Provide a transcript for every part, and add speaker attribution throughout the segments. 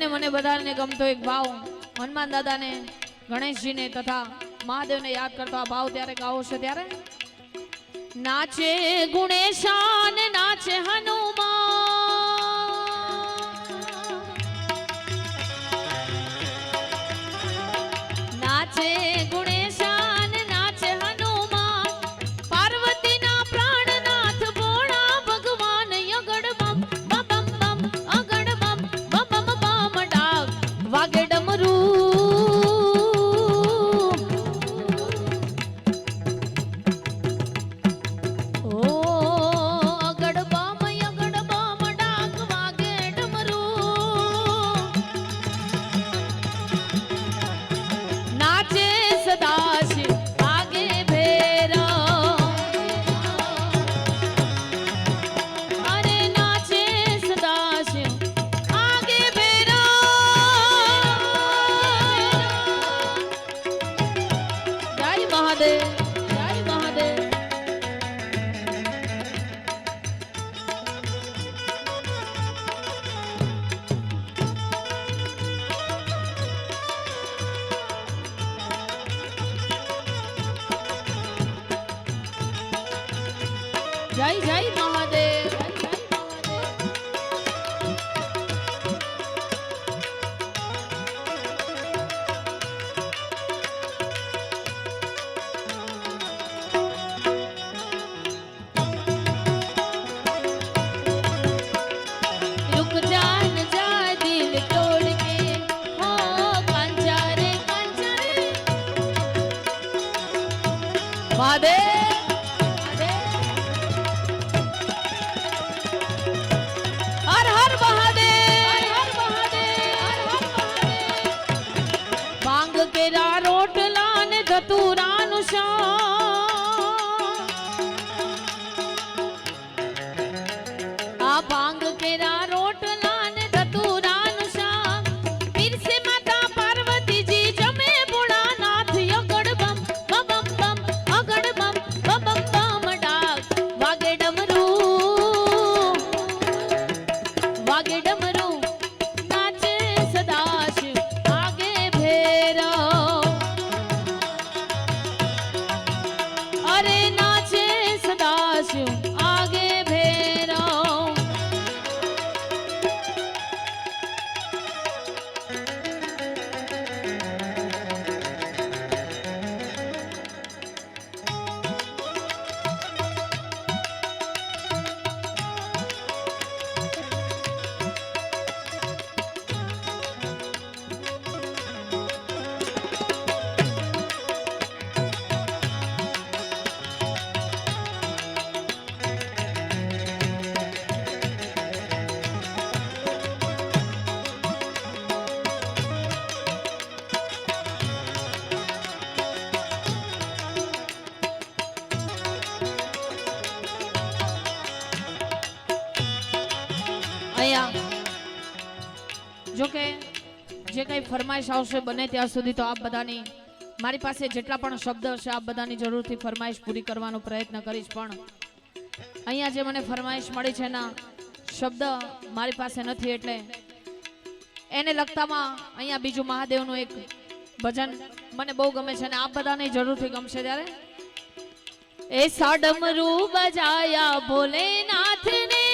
Speaker 1: અને મને બધાને ગમતો એક ભાવ. હનુમાન દાદાને, ગણેશજીને તથા મહાદેવને યાદ કરતો આ ભાવ ત્યારે ગાવો છે ત્યારે. નાચે ગુણેશાન, નાચે હનુમાન. જો કે જે કંઈ ફરમાઈશ આવશે બને ત્યાં સુધી તો આપ બધાની મારી પાસે જેટલા પણ શબ્દ હશે, આપ બધાની જરૂરથી ફરમાઈશ પૂરી કરવાનો પ્રયત્ન કરીશ. પણ અહીંયા જે મને ફરમાઈશ મળી છે એના શબ્દ મારી પાસે નથી એટલે એને લગતામાં અહીંયા બીજું મહાદેવનું એક ભજન મને બહુ ગમે છે અને આપ બધાને જરૂરથી ગમશે ત્યારે. એ સાડમરૂ બજાયા ભોલેનાથ ને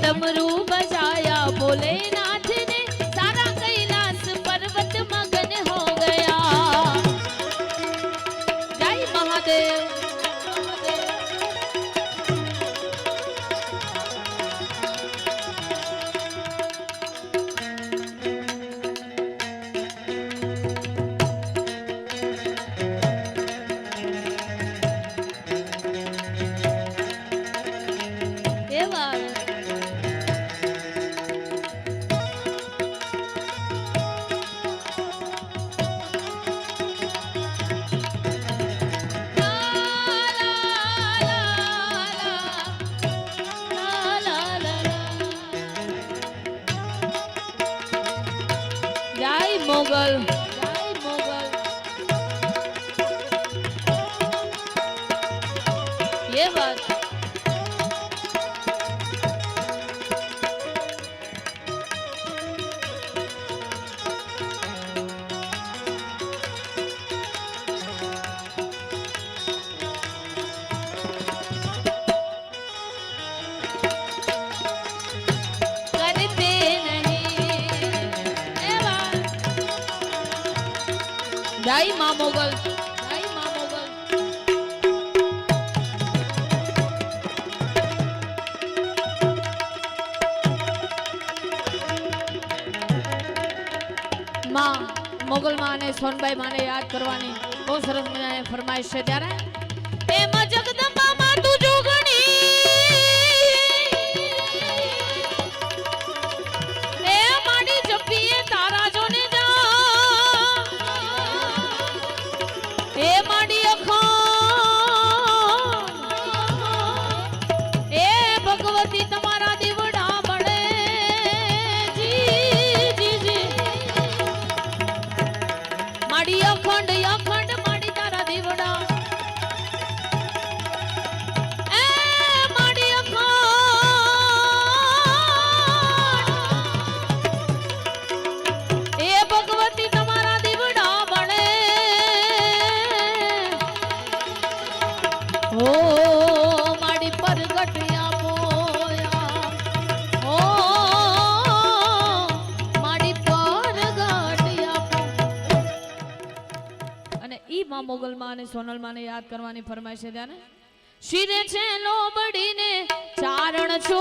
Speaker 1: పాడమురు જય મા મોગલ મોગલ. માં મોગલ અને સોનભાઈ માને યાદ કરવાની બહુ સરસ મજાની ફરમાય છે. ત્યારે તેમજ માં અને સોનલમાં યાદ કરવાની ફરમાઈશ છે ત્યાં શિરે છે લોબડીને ચારણ છો.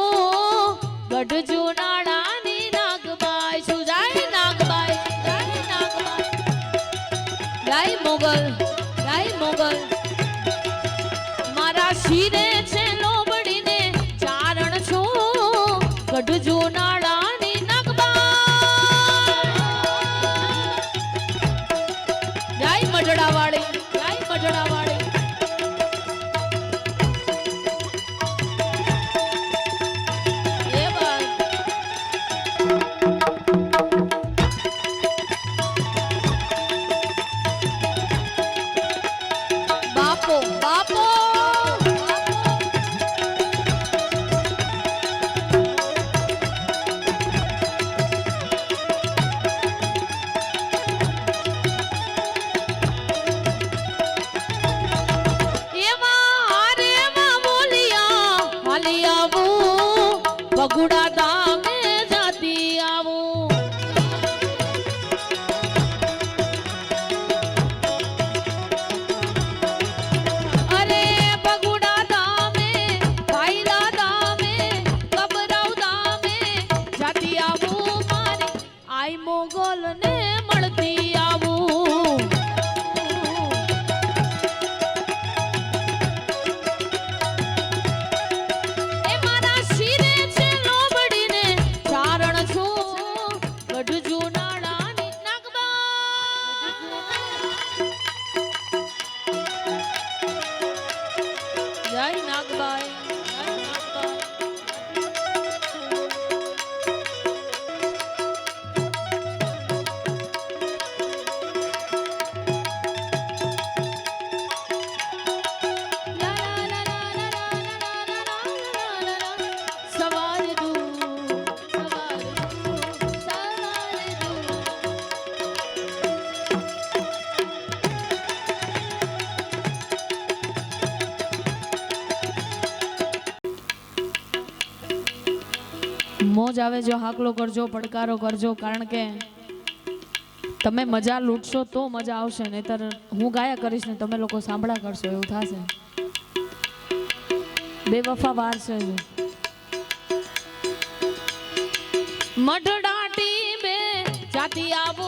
Speaker 1: ગઢ જુનાડાની નાગબાઈ શું જાય નાગબાઈ જાય નાગબાઈ. જાય મોગલ જાય મોગલ. મારા શિરે છે લોબડીને ચારણ છો. ગઢ gonna મોજ આવે જો હાકલો કરજો, પડકારો કરજો, કારણ કે તમે મજા લૂટશો તો મજા આવશે, નહીતર હું ગાયા કરીશ ને તમે લોકો સાંભળા કરશો, એવું થશે બેવફા વાર છે. મઢડાટી બે જાતી આવું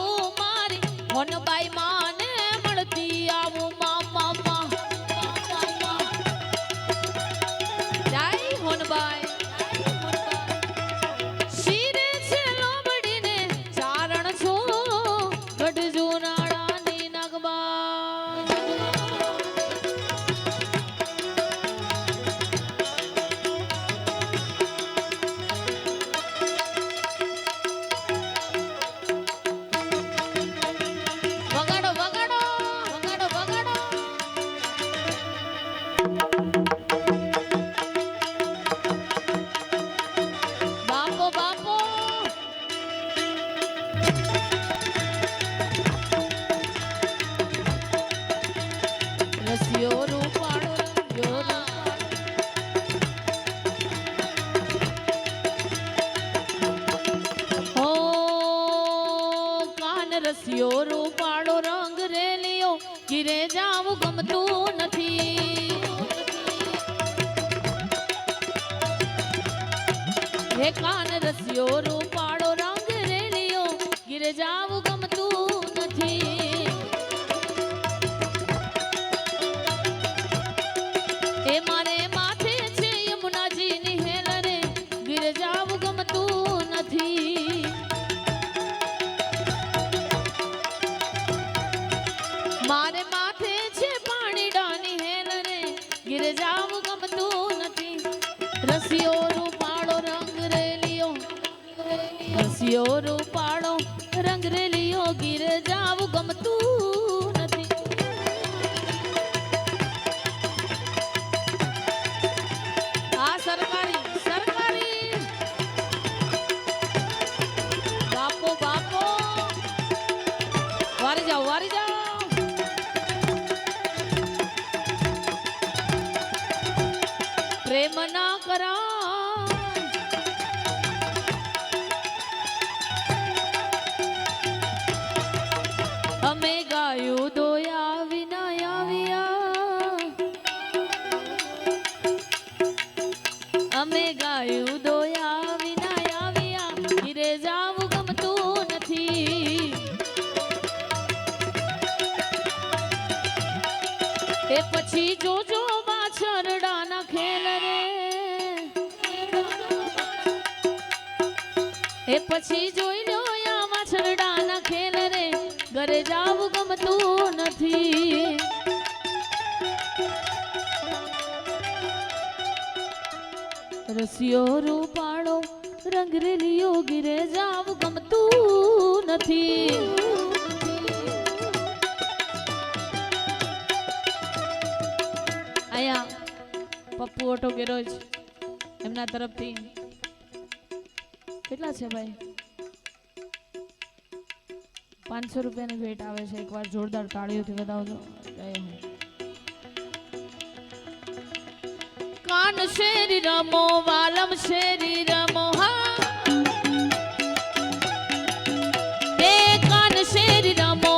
Speaker 1: કાન રસ્યો, રૂપાળો રંગ રેલિયો ગીરે જાવું ગમતું નથી. એ મારે માથે છે યમુનાજીની હેલ રે ગીર જાવું ગમતું નથી. મારે માથે છે પાણી ડાની હેલ રે ગીર જાવું ગમતું નથી. રસિયો રસિયો રૂપાળો, રંગ રેલિયો ગીર જાવ ગમતું નથી. આ સરકારી સરકારી. બાપો બાપો. વારી જાઓ વારી જાઓ. પ્રેમ ના કરા. એ પછી જોઈ લો આમાં વાછરડાના ખેલ રે. ઘરે જાવું ગમતું નથી. રસિયો રૂપાળો રંગરેલીઓ ગીરે જાવું ગમતું નથી. અહીંયા પપ્પુ ઓટો ગેરોજ, એમના તરફથી. કેટલા છે ભાઈ? પાંચસો રૂપિયાની ભેટ આવે છે, એકવાર જોરદાર તાળીઓથી બતાવજો કાન શેરી રમો, વાલમ શેરી રમો, હા. કાન શેરી રમો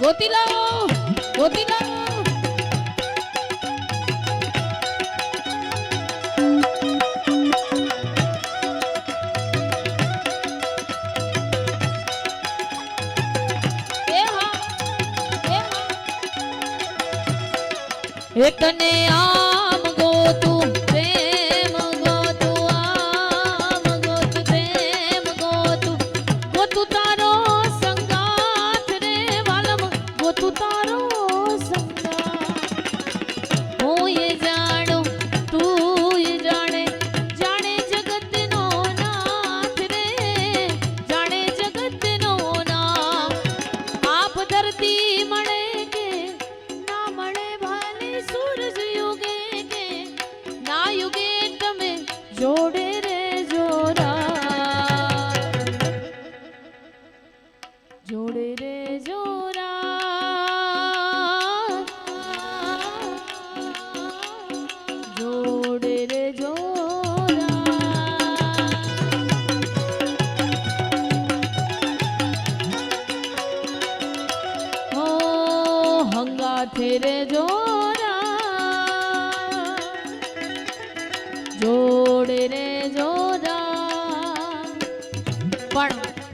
Speaker 1: ગોતી લાવો ગોતી એકને આમ જોડે રે જોરા